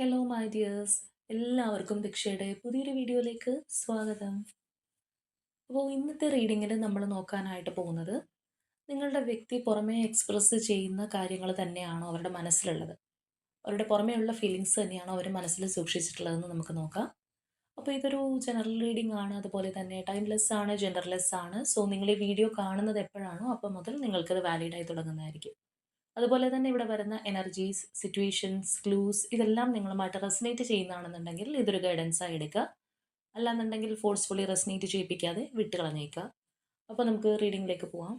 Hello my dears എല്ലാവർക്കും ദീക്ഷയുടെ പുതിയൊരു വീഡിയോയിലേക്ക് സ്വാഗതം. അപ്പോൾ ഇന്നത്തെ റീഡിങ്ങിൽ നമ്മൾ നോക്കാനായിട്ട് പോകുന്നത് നിങ്ങളുടെ വ്യക്തി പുറമേ എക്സ്പ്രസ് ചെയ്യുന്ന കാര്യങ്ങൾ തന്നെയാണോ അവരുടെ മനസ്സിലുള്ളത്? അവരുടെ പുറമേയുള്ള ഫീലിങ്സ് തന്നെയാണോ അവർ മനസ്സിൽ സൂക്ഷിച്ചിട്ടുള്ളതെന്ന് നമുക്ക് നോക്കാം. അപ്പോൾ ഇതൊരു ജനറൽ റീഡിംഗ് ആണ്. അതുപോലെ തന്നെ ടൈംലെസ് ആണ് ജെൻഡർലെസ് ആണ്. സോ നിങ്ങൾ ഈ വീഡിയോ കാണുന്നത് എപ്പോഴാണോ അപ്പോൾ മുതൽ നിങ്ങൾക്കത് വാലിഡായി തുടങ്ങുന്നതായിരിക്കും. അതുപോലെ തന്നെ ഇവിടെ വരുന്ന എനർജീസ് സിറ്റുവേഷൻസ് ക്ലൂസ് ഇതെല്ലാം നിങ്ങളുമായിട്ട് റെസിനേറ്റ് ചെയ്യുന്നതാണെന്നുണ്ടെങ്കിൽ ഇതൊരു ഗൈഡൻസ് ആയി എടുക്കുക. അല്ലാന്നുണ്ടെങ്കിൽ ഫോഴ്സ്ഫുള്ളി റെസിനേറ്റ് ചെയ്യിപ്പിക്കാതെ വിട്ട് കളഞ്ഞേക്കുക അപ്പോൾ നമുക്ക് റീഡിങ്ങിലേക്ക് പോവാം.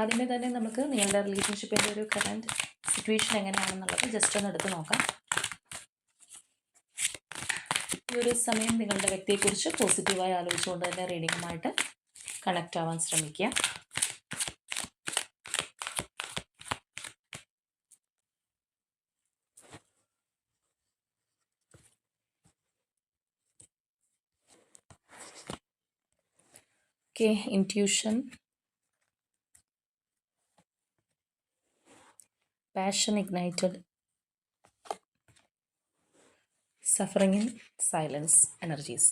ആദ്യമേ തന്നെ നമുക്ക് നിങ്ങളുടെ റിലേഷൻഷിപ്പിന്റെ ഒരു കറന്റ് സിറ്റുവേഷൻ എങ്ങനെയാണെന്നുള്ളത് ജസ്റ്റ് ഒന്ന് എടുത്ത് നോക്കാം. ഈ ഒരു സമയം നിങ്ങളുടെ വ്യക്തിയെക്കുറിച്ച് പോസിറ്റീവായി ആലോചിച്ചുകൊണ്ട് തന്നെ റീഡിങ്ങുമായിട്ട് കണക്റ്റ് ആവാൻ ശ്രമിക്കുക okay intuition passion ignited suffering in silence energies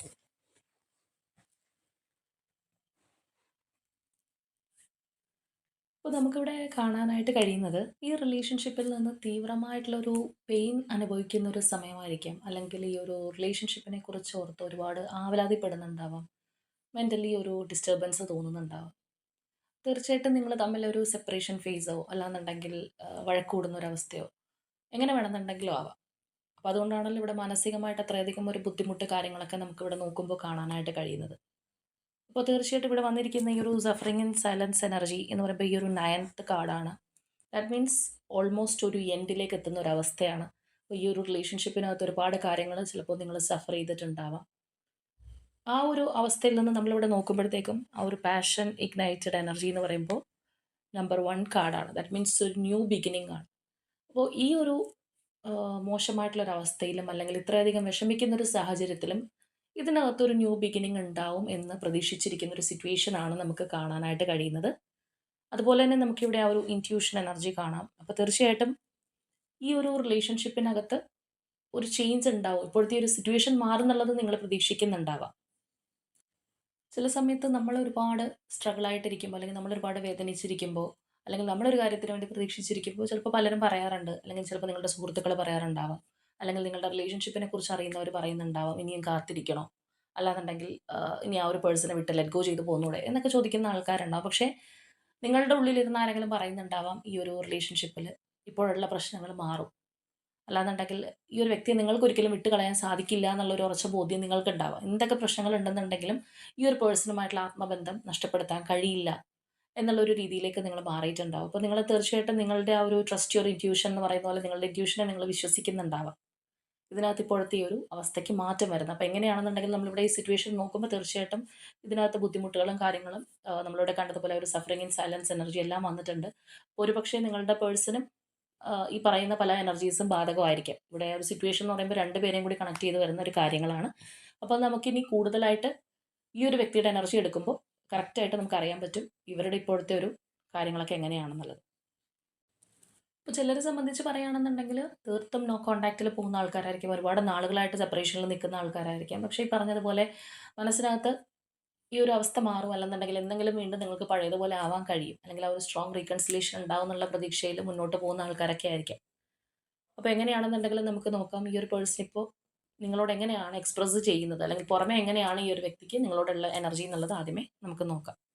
അപ്പോൾ നമുക്കിവിടെ കാണാനായിട്ട് കഴിയുന്നത് ഈ റിലേഷൻഷിപ്പിൽ നിന്ന് തീവ്രമായിട്ടുള്ളൊരു പെയിൻ അനുഭവിക്കുന്ന ഒരു സമയമായിരിക്കാം. അല്ലെങ്കിൽ ഈ ഒരു റിലേഷൻഷിപ്പിനെ കുറിച്ച് ഓർത്ത് ഒരുപാട് ആവലാതിപ്പെടുന്നുണ്ടാവാം. മെന്റലി ഒരു ഡിസ്റ്റർബൻസ് തോന്നുന്നുണ്ടാവാം. തീർച്ചയായിട്ടും നിങ്ങൾ തമ്മിലൊരു സെപ്പറേഷൻ ഫേസോ അല്ലാന്നുണ്ടെങ്കിൽ വഴക്കൂടുന്ന ഒരവസ്ഥയോ എങ്ങനെ വേണമെന്നുണ്ടെങ്കിലും ആവാം. അപ്പോൾ അതുകൊണ്ടാണല്ലോ ഇവിടെ മാനസികമായിട്ട് അത്രയധികം ഒരു ബുദ്ധിമുട്ട് കാര്യങ്ങളൊക്കെ നമുക്കിവിടെ നോക്കുമ്പോൾ കാണാനായിട്ട് കഴിയുന്നത്. അപ്പോൾ തീർച്ചയായിട്ടും ഇവിടെ വന്നിരിക്കുന്ന ഈ ഒരു സഫറിങ് ഇൻ സൈലൻസ് എനർജി എന്ന് പറയുമ്പോൾ ഈ ഒരു നയൻത്ത് കാർഡാണ് ദാറ്റ് മീൻസ് ഓൾമോസ്റ്റ് ഒരു എൻഡിലേക്ക് എത്തുന്ന ഒരു അവസ്ഥയാണ്. അപ്പോൾ ഈ ഒരു റിലേഷൻഷിപ്പിനകത്ത് ഒരുപാട് കാര്യങ്ങൾ ചിലപ്പോൾ നിങ്ങൾ സഫർ ചെയ്തിട്ടുണ്ടാവാം. ആ ഒരു അവസ്ഥയിൽ നിന്ന് നമ്മളിവിടെ നോക്കുമ്പോഴത്തേക്കും ആ ഒരു പാഷൻ ഇഗ്നൈറ്റഡ് എനർജി എന്ന് പറയുമ്പോൾ നമ്പർ വൺ കാർഡാണ് ദാറ്റ് മീൻസ് ഒരു ന്യൂ ബിഗിനിങ് ആണ്. അപ്പോൾ ഈ ഒരു മോശമായിട്ടുള്ളൊരവസ്ഥയിലും അല്ലെങ്കിൽ ഇത്രയധികം വിഷമിക്കുന്ന ഒരു സാഹചര്യത്തിലും ഇതിനകത്തൊരു ന്യൂ ബിഗിനിങ് ഉണ്ടാവും എന്ന് പ്രതീക്ഷിച്ചിരിക്കുന്ന ഒരു സിറ്റുവേഷൻ ആണ് നമുക്ക് കാണാനായിട്ട് കഴിയുന്നത്. അതുപോലെ തന്നെ നമുക്കിവിടെ ആ ഒരു ഇന്റ്യൂഷൻ എനർജി കാണാം. അപ്പോൾ തീർച്ചയായിട്ടും ഈ ഒരു റിലേഷൻഷിപ്പിനകത്ത് ഒരു ചേഞ്ച് ഉണ്ടാവും. ഇപ്പോഴത്തെ ഒരു സിറ്റുവേഷൻ മാറുന്നുള്ളത് നിങ്ങൾ പ്രതീക്ഷിക്കുന്നുണ്ടാവാം. ചില സമയത്ത് നമ്മൾ ഒരുപാട് സ്ട്രഗിൾ ആയിട്ടിരിക്കുമ്പോൾ അല്ലെങ്കിൽ നമ്മൾ ഒരുപാട് വേദനിച്ചിരിക്കുമ്പോൾ അല്ലെങ്കിൽ നമ്മളൊരു കാര്യത്തിന് വേണ്ടി പ്രതീക്ഷിച്ചിരിക്കുമ്പോൾ ചിലപ്പോൾ പലരും പറയാറുണ്ട്. അല്ലെങ്കിൽ ചിലപ്പോൾ നിങ്ങളുടെ സുഹൃത്തുക്കൾ പറയാറുണ്ടാവാം. അല്ലെങ്കിൽ നിങ്ങളുടെ റിലേഷൻഷിപ്പിനെ കുറിച്ച് അറിയുന്നവർ പറയുന്നുണ്ടാവും ഇനിയും കാത്തിരിക്കണോ? അല്ലാന്നുണ്ടെങ്കിൽ ഇനി ആ ഒരു പേഴ്സണെ വിട്ട് ലെറ്റ് ഗോ ചെയ്ത് പോകുന്നൂടെ എന്നൊക്കെ ചോദിക്കുന്ന ആൾക്കാരുണ്ടാവും. പക്ഷേ നിങ്ങളുടെ ഉള്ളിലിരുന്ന ആരെങ്കിലും പറയുന്നുണ്ടാവാം ഈ ഒരു റിലേഷൻഷിപ്പിൽ ഇപ്പോഴുള്ള പ്രശ്നങ്ങൾ മാറും. അല്ലാന്നുണ്ടെങ്കിൽ ഈ ഒരു വ്യക്തിയെ നിങ്ങൾക്ക് ഒരിക്കലും വിട്ട് കളയാൻ സാധിക്കില്ല എന്നുള്ള ഒരു ഉറച്ച ബോധ്യം നിങ്ങൾക്ക് ഉണ്ടാവാം എന്തൊക്കെ പ്രശ്നങ്ങൾ ഉണ്ടെന്നുണ്ടെങ്കിലും ഈ ഒരു പേഴ്സണുമായിട്ടുള്ള ആത്മബന്ധം നഷ്ടപ്പെടുത്താൻ കഴിയില്ല എന്നുള്ളൊരു രീതിയിലേക്ക് നിങ്ങൾ മാറിയിട്ടുണ്ടാവും. അപ്പോൾ നിങ്ങൾ തീർച്ചയായിട്ടും നിങ്ങളുടെ ആ ഒരു ട്രസ്റ്റ് യുവർ ഇന്റ്യൂഷൻ എന്ന് പറയുന്ന പോലെ നിങ്ങളുടെ ഇന്റ്യൂഷനെ നിങ്ങൾ വിശ്വസിക്കുന്നുണ്ടാവാം. ഇതിനകത്ത് ഇപ്പോഴത്തെ ഒരു അവസ്ഥയ്ക്ക് മാറ്റം വരുന്നത്. അപ്പോൾ എങ്ങനെയാണെന്നുണ്ടെങ്കിൽ നമ്മളിവിടെ ഈ സിറ്റുവേഷൻ നോക്കുമ്പോൾ തീർച്ചയായിട്ടും ഇതിനകത്ത് ബുദ്ധിമുട്ടുകളും കാര്യങ്ങളും നമ്മളിവിടെ കണ്ടതുപോലെ ഒരു സഫറിങ് ഇൻ സൈലൻസ് എനർജി എല്ലാം വന്നിട്ടുണ്ട്. ഒരുപക്ഷെ നിങ്ങളുടെ പേഴ്സണും ഈ പറയുന്ന പല എനർജീസും ബാധകമായിരിക്കും. ഇവിടെ ഒരു സിറ്റുവേഷൻ എന്ന് പറയുമ്പോൾ രണ്ടുപേരെയും കൂടി കണക്ട് ചെയ്ത് വരുന്ന ഒരു കാര്യങ്ങളാണ്. അപ്പോൾ നമുക്കിനി കൂടുതലായിട്ട് ഈ ഒരു വ്യക്തിയുടെ എനർജി എടുക്കുമ്പോൾ കറക്റ്റായിട്ട് നമുക്ക് അറിയാൻ പറ്റും ഇവരുടെ ഇപ്പോഴത്തെ ഒരു കാര്യങ്ങളൊക്കെ എങ്ങനെയാണെന്നുള്ളത്. ഇപ്പോൾ ചിലരെ സംബന്ധിച്ച് പറയുകയാണെന്നുണ്ടെങ്കിൽ തീർത്തും നോ കോണ്ടാക്റ്റിൽ പോകുന്ന ആൾക്കാരായിരിക്കും. ഒരുപാട് നാളുകളായിട്ട് സെപ്പറേഷനിൽ നിൽക്കുന്ന ആൾക്കാരായിരിക്കാം. പക്ഷേ ഈ പറഞ്ഞതുപോലെ മനസ്സിനകത്ത് ഈ ഒരു അവസ്ഥ മാറും. അല്ലെന്നുണ്ടെങ്കിൽ എന്തെങ്കിലും വീണ്ടും നിങ്ങൾക്ക് പഴയതുപോലെ ആവാൻ കഴിയും. അല്ലെങ്കിൽ ആ ഒരു സ്ട്രോങ് റീകൺസിലേഷൻ ഉണ്ടാവും എന്നുള്ള പ്രതീക്ഷയിൽ മുന്നോട്ട് പോകുന്ന ആൾക്കാരൊക്കെ ആയിരിക്കാം. അപ്പോൾ എങ്ങനെയാണെന്നുണ്ടെങ്കിൽ നമുക്ക് നോക്കാം. ഈ ഒരു പേഴ്സൺ ഇപ്പോൾ നിങ്ങളോട് എങ്ങനെയാണ് എക്സ്പ്രസ് ചെയ്യുന്നത്? അല്ലെങ്കിൽ പുറമെ എങ്ങനെയാണ് ഈ ഒരു വ്യക്തിക്ക് നിങ്ങളോടുള്ള എനർജി എന്നുള്ളത് ആദ്യമേ നമുക്ക് നോക്കാം.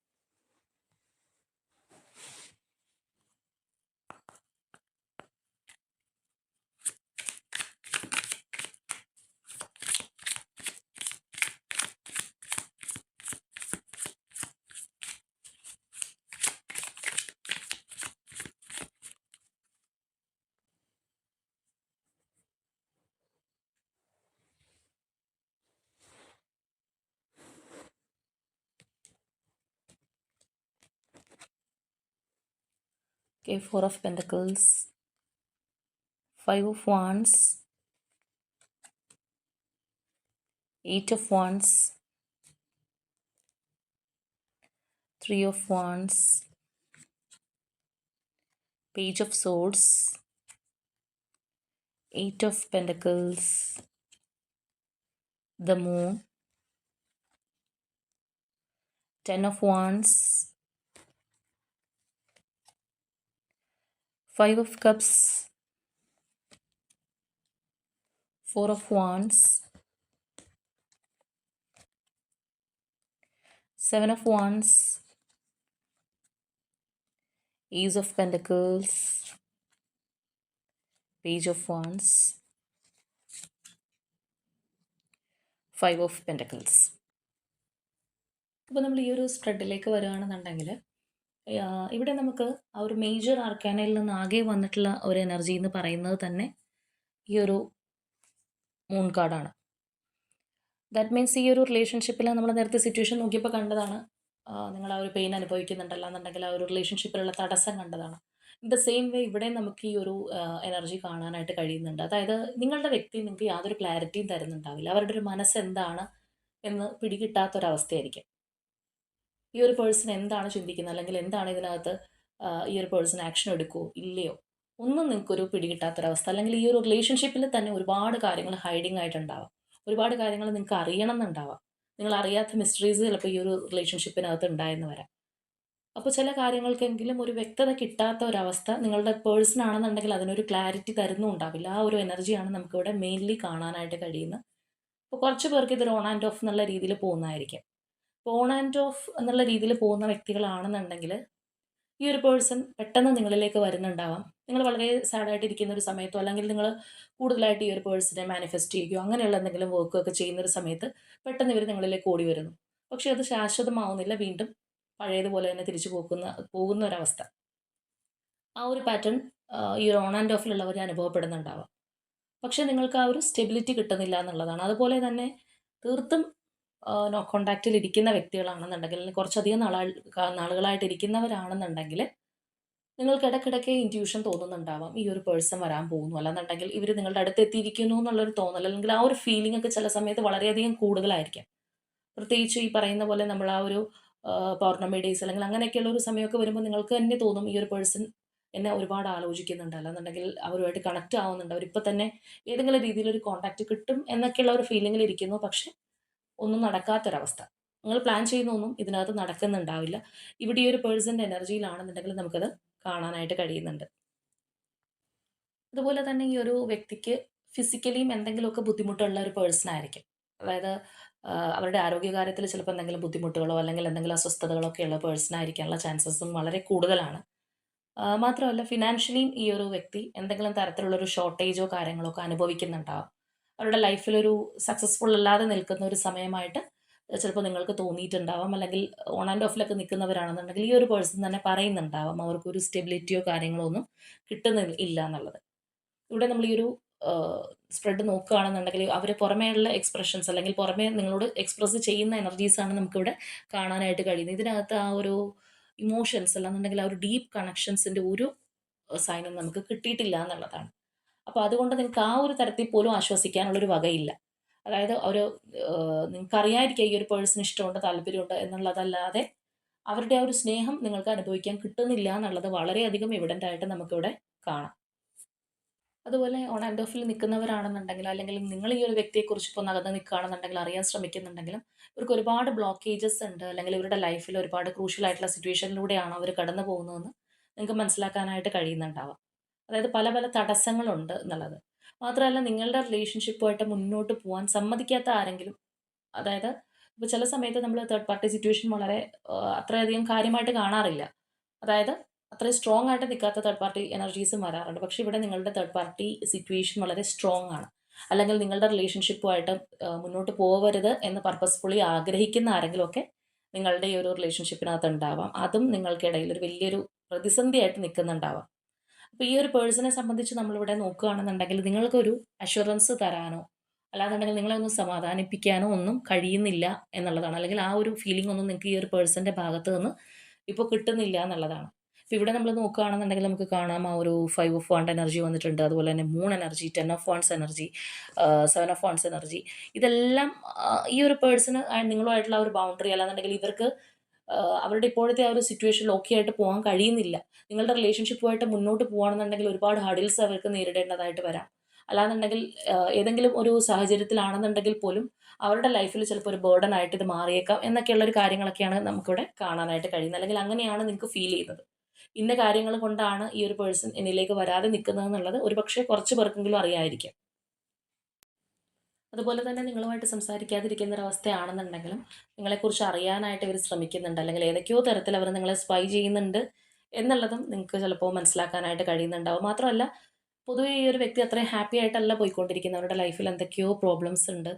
Okay, Four of Pentacles, Five of Wands, Eight of Wands, Three of Wands, Page of Swords, Eight of Pentacles, the Moon, Ten of Wands, Five of Cups, Four of Wands, Seven of Wands, Ace of Pentacles, Page of Wands, five of pentacles അപ്പോൾ നമ്മൾ ഈ ഒരു സ്പ്രെഡിലേക്ക് വരികയാണെന്നുണ്ടെങ്കിൽ ഇവിടെ നമുക്ക് ആ ഒരു major ആർക്കാനയിൽ നിന്ന് ആകെ വന്നിട്ടുള്ള ഒരു എനർജി എന്ന് പറയുന്നത് തന്നെ ഈ ഒരു മൂൺ കാർഡാണ് ദാറ്റ് മീൻസ് ഈ ഒരു റിലേഷൻഷിപ്പിൽ നമ്മൾ നേരത്തെ സിറ്റുവേഷൻ നോക്കിയപ്പോൾ കണ്ടതാണ്. നിങ്ങൾ ആ ഒരു പെയിൻ അനുഭവിക്കുന്നുണ്ടല്ല എന്നുണ്ടെങ്കിൽ ആ ഒരു റിലേഷൻഷിപ്പിലുള്ള തടസ്സം കണ്ടതാണ്. ഇൻ ദ സെയിം വേ ഇവിടെ നമുക്ക് ഈ ഒരു എനർജി കാണാനായിട്ട് കഴിയുന്നുണ്ട്. അതായത് നിങ്ങളുടെ വ്യക്തി നിങ്ങൾക്ക് യാതൊരു ക്ലാരിറ്റിയും തരുന്നുണ്ടാവില്ല. അവരുടെ ഒരു മനസ്സ് എന്താണ് എന്ന് പിടികിട്ടാത്തൊരവസ്ഥയായിരിക്കും. ഈ ഒരു പേഴ്സൺ എന്താണ് ചിന്തിക്കുന്നത്? അല്ലെങ്കിൽ എന്താണ് ഇതിനകത്ത് ഈ ഒരു പേഴ്സൺ ആക്ഷൻ എടുക്കുമോ ഇല്ലയോ? ഒന്നും നിങ്ങൾക്കൊരു പിടികിട്ടാത്തൊരവസ്ഥ. അല്ലെങ്കിൽ ഈ ഒരു റിലേഷൻഷിപ്പിൽ തന്നെ ഒരുപാട് കാര്യങ്ങൾ ഹൈഡിങ് ആയിട്ടുണ്ടാവാം. ഒരുപാട് കാര്യങ്ങൾ നിങ്ങൾക്ക് അറിയണം എന്നുണ്ടാവാം. നിങ്ങൾ അറിയാത്ത മിസ്റ്ററീസ് ചിലപ്പോൾ ഈ ഒരു റിലേഷൻഷിപ്പിനകത്ത് ഉണ്ടായെന്ന് വരാം. അപ്പോൾ ചില കാര്യങ്ങൾക്കെങ്കിലും ഒരു വ്യക്തത കിട്ടാത്ത ഒരവസ്ഥ നിങ്ങളുടെ പേഴ്സൺ ആണെന്നുണ്ടെങ്കിൽ അതിനൊരു ക്ലാരിറ്റി തരുന്നുണ്ടാവില്ല ആ ഒരു എനർജിയാണ് നമുക്കിവിടെ മെയിൻലി കാണാനായിട്ട് കഴിയുന്നത്. അപ്പോൾ കുറച്ച് പേർക്ക് ഇതൊരു ഓൺ ആൻഡ് ഓഫ് എന്നുള്ള രീതിയിൽ പോകുന്നതായിരിക്കും. ഓൺ ആൻഡ് ഓഫ് എന്നുള്ള രീതിയിൽ പോകുന്ന വ്യക്തികളാണെന്നുണ്ടെങ്കിൽ ഈ ഒരു പേഴ്സൺ പെട്ടെന്ന് നിങ്ങളിലേക്ക് വരുന്നുണ്ടാവാം. നിങ്ങൾ വളരെ സാഡായിട്ട് ഇരിക്കുന്ന ഒരു സമയത്തോ അല്ലെങ്കിൽ നിങ്ങൾ കൂടുതലായിട്ട് ഈ ഒരു പേഴ്സണെ മാനിഫെസ്റ്റ് ചെയ്യുകയോ അങ്ങനെയുള്ള എന്തെങ്കിലും വർക്കൊക്കെ ചെയ്യുന്ന ഒരു സമയത്ത് പെട്ടെന്ന് ഇവർ നിങ്ങളിലേക്ക് ഓടി വരുന്നു. പക്ഷേ അത് ശാശ്വതമാവുന്നില്ല. വീണ്ടും പഴയതുപോലെ തന്നെ തിരിച്ചു പോകുന്ന പോകുന്ന ഒരവസ്ഥ ആ ഒരു പാറ്റേൺ ഈ ഓൺ ആൻഡ് ഓഫിലുള്ളവർ അനുഭവപ്പെടുന്നുണ്ടാവാം. പക്ഷേ നിങ്ങൾക്ക് ആ ഒരു സ്റ്റെബിലിറ്റി കിട്ടുന്നില്ല എന്നുള്ളതാണ്. അതുപോലെ തന്നെ തീർത്തും കോണ്ടാക്റ്റിൽ ഇരിക്കുന്ന വ്യക്തികളാണെന്നുണ്ടെങ്കിൽ അല്ലെങ്കിൽ കുറച്ചധികം നാളാൾ നാളുകളായിട്ട് ഇരിക്കുന്നവരാണെന്നുണ്ടെങ്കിൽ നിങ്ങൾക്ക് ഇടയ്ക്കിടയ്ക്ക് ഇന്റ്യൂഷൻ തോന്നുന്നുണ്ടാവാം ഈ ഒരു പേഴ്സൺ വരാൻ പോകുന്നു. അല്ലാന്നുണ്ടെങ്കിൽ ഇവർ നിങ്ങളുടെ അടുത്ത് എത്തിയിരിക്കുന്നു എന്നുള്ളൊരു തോന്നൽ അല്ലെങ്കിൽ ആ ഒരു ഫീലിംഗ് ഒക്കെ ചില സമയത്ത് വളരെയധികം കൂടുതലായിരിക്കും. പ്രത്യേകിച്ച് ഈ പറയുന്ന പോലെ നമ്മൾ ആ ഒരു പൗർണമി ഡേയ്സ് അല്ലെങ്കിൽ അങ്ങനെയൊക്കെയുള്ള ഒരു സമയമൊക്കെ വരുമ്പോൾ നിങ്ങൾക്ക് തന്നെ തോന്നും ഈ ഒരു പേഴ്സൺ എന്നെ ഒരുപാട് ആലോചിക്കുന്നുണ്ട്. അല്ലാന്നുണ്ടെങ്കിൽ അവരുമായിട്ട് കണക്റ്റ് ആവുന്നുണ്ട്. അവരിപ്പോൾ തന്നെ ഏതെങ്കിലും രീതിയിലൊരു കോണ്ടാക്റ്റ് കിട്ടും എന്നൊക്കെയുള്ള ഒരു ഫീലിങ്ങിൽ ഇരിക്കുന്നു. പക്ഷെ ഒന്നും നടക്കാത്തൊരവസ്ഥ. നിങ്ങൾ പ്ലാൻ ചെയ്യുന്നൊന്നും ഇതിനകത്ത് നടക്കുന്നുണ്ടാവില്ല. ഇവിടെ ഈ ഒരു പേഴ്സന്റെ എനർജിയിലാണെന്നുണ്ടെങ്കിൽ നമുക്കത് കാണാനായിട്ട് കഴിയുന്നുണ്ട്. അതുപോലെ തന്നെ ഈ ഒരു വ്യക്തിക്ക് ഫിസിക്കലിയും എന്തെങ്കിലുമൊക്കെ ബുദ്ധിമുട്ടുള്ള ഒരു പേഴ്സൺ ആയിരിക്കും. അതായത് അവരുടെ ആരോഗ്യകാര്യത്തിൽ ചിലപ്പോൾ എന്തെങ്കിലും ബുദ്ധിമുട്ടുകളോ അല്ലെങ്കിൽ എന്തെങ്കിലും അസ്വസ്ഥതകളോ ഒക്കെ ഉള്ള പേഴ്സൺ ആയിരിക്കാനുള്ള ചാൻസസും വളരെ കൂടുതലാണ്. മാത്രമല്ല ഫിനാൻഷ്യലിയും ഈ ഒരു വ്യക്തി എന്തെങ്കിലും തരത്തിലുള്ള ഒരു ഷോർട്ടേജോ കാര്യങ്ങളോ ഒക്കെ അനുഭവിക്കുന്നുണ്ടാവും. അവരുടെ ലൈഫിലൊരു സക്സസ്ഫുൾ അല്ലാതെ നിൽക്കുന്ന ഒരു സമയമായിട്ട് ചിലപ്പോൾ നിങ്ങൾക്ക് തോന്നിയിട്ടുണ്ടാവാം. അല്ലെങ്കിൽ ഓൺ ആൻഡ് ഓഫിലൊക്കെ നിൽക്കുന്നവരാണെന്നുണ്ടെങ്കിൽ ഈ ഒരു പേഴ്സൺ തന്നെ പറയുന്നുണ്ടാവാം അവർക്കൊരു സ്റ്റെബിലിറ്റിയോ കാര്യങ്ങളോ ഒന്നും കിട്ടുന്നില്ല എന്നുള്ളത്. ഇവിടെ നമ്മൾ ഈ ഒരു സ്പ്രെഡ് നോക്കുകയാണെന്നുണ്ടെങ്കിൽ അവർ പുറമേയുള്ള എക്സ്പ്രഷൻസ് അല്ലെങ്കിൽ പുറമേ നിങ്ങളോട് എക്സ്പ്രസ് ചെയ്യുന്ന എനർജീസാണ് നമുക്കിവിടെ കാണാനായിട്ട് കഴിയുന്നത്. ഇതിനകത്ത് ആ ഒരു ഇമോഷൻസ് അല്ലാന്നുണ്ടെങ്കിൽ ആ ഒരു ഡീപ്പ് കണക്ഷൻസിന്റെ ഒരു സൈനും നമുക്ക് കിട്ടിയിട്ടില്ല എന്നുള്ളതാണ്. അപ്പോൾ അതുകൊണ്ട് നിങ്ങൾക്ക് ആ ഒരു തരത്തിൽ പോലും ആശ്വസിക്കാനുള്ളൊരു വകയില്ല. അതായത് ഒരു നിങ്ങൾക്ക് അറിയാതിരിക്കുക ഈ ഒരു പേഴ്സൺ ഇഷ്ടമുണ്ട് താല്പര്യമുണ്ട് എന്നുള്ളതല്ലാതെ അവരുടെ ആ ഒരു സ്നേഹം നിങ്ങൾക്ക് അനുഭവിക്കാൻ കിട്ടുന്നില്ല എന്നുള്ളത് വളരെയധികം എവിഡന്റ് ആയിട്ട് നമുക്കിവിടെ കാണാം. അതുപോലെ ഓൺ ആൻഡ് ഓഫിൽ നിൽക്കുന്നവരാണെന്നുണ്ടെങ്കിൽ അല്ലെങ്കിൽ നിങ്ങൾ ഈ ഒരു വ്യക്തിയെക്കുറിച്ച് ഇപ്പോൾ നകന്ന് നിൽക്കുകയാണെന്നുണ്ടെങ്കിൽ അറിയാൻ ശ്രമിക്കുന്നുണ്ടെങ്കിലും ഇവർക്ക് ഒരുപാട് ബ്ലോക്കേജസ് ഉണ്ട് അല്ലെങ്കിൽ ഇവരുടെ ലൈഫിൽ ഒരുപാട് ക്രൂഷ്യൽ ആയിട്ടുള്ള സിറ്റുവേഷനിലൂടെയാണ് അവർ കടന്നു പോകുന്നതെന്ന് നിങ്ങൾക്ക് മനസ്സിലാക്കാനായിട്ട് കഴിയുന്നുണ്ടാവാം. അതായത് പല പല തടസ്സങ്ങളുണ്ട് എന്നുള്ളത്. മാത്രമല്ല നിങ്ങളുടെ റിലേഷൻഷിപ്പുമായിട്ട് മുന്നോട്ട് പോകാൻ സമ്മതിക്കാത്ത ആരെങ്കിലും അതായത് ഇപ്പോൾ ചില സമയത്ത് നമ്മൾ തേർഡ് പാർട്ടി സിറ്റുവേഷൻ വളരെ അത്രയധികം കാര്യമായിട്ട് കാണാറില്ല. അതായത് അത്രയും സ്ട്രോങ് ആയിട്ട് നിൽക്കാത്ത തേർഡ് പാർട്ടി എനർജീസും വരാറുണ്ട്. പക്ഷേ ഇവിടെ നിങ്ങളുടെ തേർഡ് പാർട്ടി സിറ്റുവേഷൻ വളരെ സ്ട്രോങ് ആണ്. അല്ലെങ്കിൽ നിങ്ങളുടെ റിലേഷൻഷിപ്പുമായിട്ട് മുന്നോട്ട് പോകരുത് എന്ന് പർപ്പസ്ഫുള്ളി ആഗ്രഹിക്കുന്ന ആരെങ്കിലുമൊക്കെ നിങ്ങളുടെ ഈ ഒരു റിലേഷൻഷിപ്പിനകത്ത് ഉണ്ടാവാം. അതും നിങ്ങൾക്കിടയിൽ ഒരു വലിയൊരു പ്രതിസന്ധിയായിട്ട് നിൽക്കുന്നുണ്ടാവാം അപ്പോൾ ഈ ഒരു പേഴ്സണെ സംബന്ധിച്ച് നമ്മളിവിടെ നോക്കുകയാണെന്നുണ്ടെങ്കിൽ നിങ്ങൾക്കൊരു അഷുറൻസ് തരാനോ അല്ലാന്നുണ്ടെങ്കിൽ നിങ്ങളെ ഒന്ന് സമാധാനിപ്പിക്കാനോ ഒന്നും കഴിയുന്നില്ല എന്നുള്ളതാണ്. അല്ലെങ്കിൽ ആ ഒരു ഫീലിംഗ് ഒന്നും നിങ്ങൾക്ക് ഈ ഒരു പേഴ്സന്റെ ഭാഗത്ത് നിന്ന് ഇപ്പോൾ കിട്ടുന്നില്ല എന്നുള്ളതാണ്. അപ്പോൾ ഇവിടെ നമ്മൾ നോക്കുകയാണെന്നുണ്ടെങ്കിൽ നമുക്ക് കാണാം ആ ഒരു ഫൈവ് ഓഫ് വാണ്ട് എനർജി വന്നിട്ടുണ്ട്. അതുപോലെ തന്നെ moon energy ten of wands energy seven of wands energy ഇതെല്ലാം ഈ ഒരു പേഴ്സണ് നിങ്ങളുമായിട്ടുള്ള ഒരു ബൗണ്ടറി അല്ലാന്നുണ്ടെങ്കിൽ ഇവർക്ക് അവരുടെ ഇപ്പോഴത്തെ ആ ഒരു സിറ്റുവേഷൻ ഓക്കെ ആയിട്ട് പോകാൻ കഴിയുന്നില്ല. നിങ്ങളുടെ റിലേഷൻഷിപ്പുമായിട്ട് മുന്നോട്ട് പോകുകയാണെന്നുണ്ടെങ്കിൽ ഒരുപാട് ഹഡിൽസ് അവർക്ക് നേരിടേണ്ടതായിട്ട് വരാം. അല്ലാന്നുണ്ടെങ്കിൽ ഏതെങ്കിലും ഒരു സാഹചര്യത്തിലാണെന്നുണ്ടെങ്കിൽ പോലും അവരുടെ ലൈഫിൽ ചിലപ്പോൾ ഒരു ബേർഡൻ ആയിട്ട് ഇത് മാറിയേക്കാം എന്നൊക്കെയുള്ള ഒരു കാര്യങ്ങളൊക്കെയാണ് നമുക്കിവിടെ കാണാനായിട്ട് കഴിയുന്നത്. അല്ലെങ്കിൽ അങ്ങനെയാണ് നിങ്ങൾക്ക് ഫീൽ ചെയ്യുന്നത്. ഇന്ന കാര്യങ്ങൾ കൊണ്ടാണ് ഈ ഒരു പേഴ്സൺ എന്നിലേക്ക് വരാതെ നിൽക്കുന്നത് എന്നുള്ളത് ഒരുപക്ഷെ കുറച്ച് പേർക്കെങ്കിലും അറിയാമായിരിക്കും അതുപോലെ തന്നെ നിങ്ങളുമായിട്ട് സംസാരിക്കാതിരിക്കുന്ന ഒരു അവസ്ഥയാണെന്നുണ്ടെങ്കിലും നിങ്ങളെക്കുറിച്ച് അറിയാനായിട്ട് ഇവർ ശ്രമിക്കുന്നുണ്ട്. അല്ലെങ്കിൽ ഏതൊക്കെയോ തരത്തിൽ അവർ നിങ്ങളെ സ്പൈ ചെയ്യുന്നുണ്ട് എന്നുള്ളതും നിങ്ങൾക്ക് ചിലപ്പോൾ മനസ്സിലാക്കാനായിട്ട് കഴിയുന്നുണ്ടാവും. മാത്രമല്ല പൊതുവെ ഈ ഒരു വ്യക്തി അത്രയും ഹാപ്പി ആയിട്ടല്ല പോയിക്കൊണ്ടിരിക്കുന്നത്. അവരുടെ ലൈഫിൽ എന്തൊക്കെയോ പ്രോബ്ലംസ് ഉണ്ട്.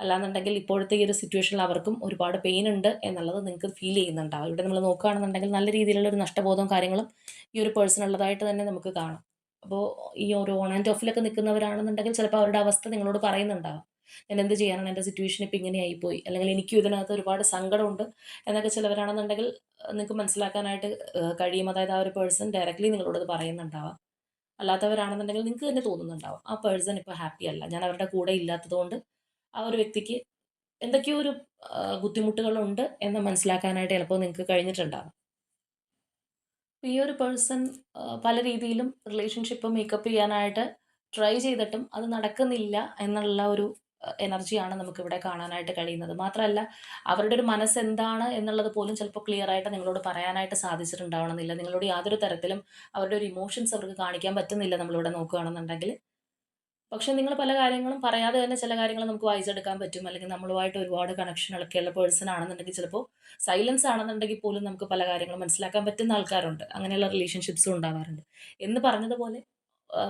അല്ലാന്നുണ്ടെങ്കിൽ ഇപ്പോഴത്തെ ഈ ഒരു സിറ്റുവേഷനിൽ അവർക്കും ഒരുപാട് പെയിൻ ഉണ്ട് എന്നുള്ളത് നിങ്ങൾക്ക് ഫീൽ ചെയ്യുന്നുണ്ടാവും ഇവിടെ നമ്മൾ നോക്കുകയാണെന്നുണ്ടെങ്കിൽ നല്ല രീതിയിലുള്ള ഒരു നഷ്ടബോധവും കാര്യങ്ങളും ഈ ഒരു പേഴ്സൺ ഉള്ളതായിട്ട് തന്നെ നമുക്ക് കാണാം. അപ്പോൾ ഈ ഒരു ഓൺ ആൻഡ് ഓഫിലൊക്കെ നിൽക്കുന്നവരാണെന്നുണ്ടെങ്കിൽ ചിലപ്പോൾ അവരുടെ അവസ്ഥ നിങ്ങളോട് പറയുന്നുണ്ടാവും. ഞാൻ എന്ത് ചെയ്യാനാണ് എന്റെ സിറ്റുവേഷൻ ഇപ്പം ഇങ്ങനെ ആയിപ്പോയി? അല്ലെങ്കിൽ എനിക്കും ഇതിനകത്ത് ഒരുപാട് സങ്കടമുണ്ട് എന്നൊക്കെ ചിലവരാണെന്നുണ്ടെങ്കിൽ നിങ്ങൾക്ക് മനസ്സിലാക്കാനായിട്ട് കഴിയും. അതായത് ആ ഒരു പേഴ്സൺ ഡയറക്റ്റ്ലി നിങ്ങളോട് ഇത് പറയുന്നുണ്ടാവാം. അല്ലാത്തവരാണെന്നുണ്ടെങ്കിൽ നിങ്ങൾക്ക് തന്നെ തോന്നുന്നുണ്ടാവും. ആ പേഴ്സൺ ഇപ്പോൾ ഹാപ്പി അല്ല. ഞാൻ അവരുടെ കൂടെ ഇല്ലാത്തതുകൊണ്ട് ആ ഒരു വ്യക്തിക്ക് എന്തൊക്കെയോ ഒരു ബുദ്ധിമുട്ടുകളുണ്ട് എന്ന് മനസ്സിലാക്കാനായിട്ട് ചിലപ്പോൾ നിങ്ങൾക്ക് കഴിഞ്ഞിട്ടുണ്ടാകും ഈ ഒരു പേഴ്സൺ പല രീതിയിലും റിലേഷൻഷിപ്പ് മേക്കപ്പ് ചെയ്യാനായിട്ട് ട്രൈ ചെയ്തിട്ടും അത് നടക്കുന്നില്ല എന്നുള്ള ഒരു എനർജിയാണ് നമുക്കിവിടെ കാണാനായിട്ട് കഴിയുന്നത്. മാത്രമല്ല അവരുടെ ഒരു മനസ്സ് എന്താണ് എന്നുള്ളത് പോലും ചിലപ്പോൾ ക്ലിയർ ആയിട്ട് നിങ്ങളോട് പറയാനായിട്ട് സാധിച്ചിട്ടുണ്ടാവണമെന്നില്ല. നിങ്ങളോട് യാതൊരു തരത്തിലും അവരുടെ ഒരു ഇമോഷൻസ് അവർക്ക് കാണിക്കാൻ പറ്റുന്നില്ല നമ്മളിവിടെ നോക്കുകയാണെന്നുണ്ടെങ്കിൽ. പക്ഷെ നിങ്ങൾ പല കാര്യങ്ങളും പറയാതെ തന്നെ ചില കാര്യങ്ങൾ നമുക്ക് വായിച്ചെടുക്കാൻ പറ്റും. അല്ലെങ്കിൽ നമ്മളുമായിട്ട് ഒരുപാട് കണക്ഷനുകളൊക്കെ ഉള്ള പേഴ്സൺ ആണെന്നുണ്ടെങ്കിൽ ചിലപ്പോൾ സൈലൻസ് ആണെന്നുണ്ടെങ്കിൽ പോലും നമുക്ക് പല കാര്യങ്ങളും മനസ്സിലാക്കാൻ പറ്റുന്ന ആൾക്കാരുണ്ട്. അങ്ങനെയുള്ള റിലേഷൻഷിപ്സും ഉണ്ടാവാറുണ്ട്. എന്ന് പറഞ്ഞതുപോലെ